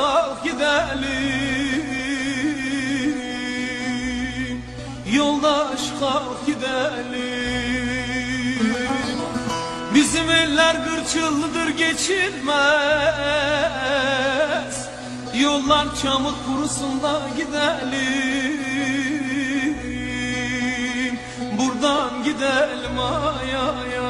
kalk gidelim. Yoldaş kalk gidelim. Bizim eller gırçıllıdır geçilmez. Yollar çamur kurusun da gidelim. Buradan gidelim ay ay ay.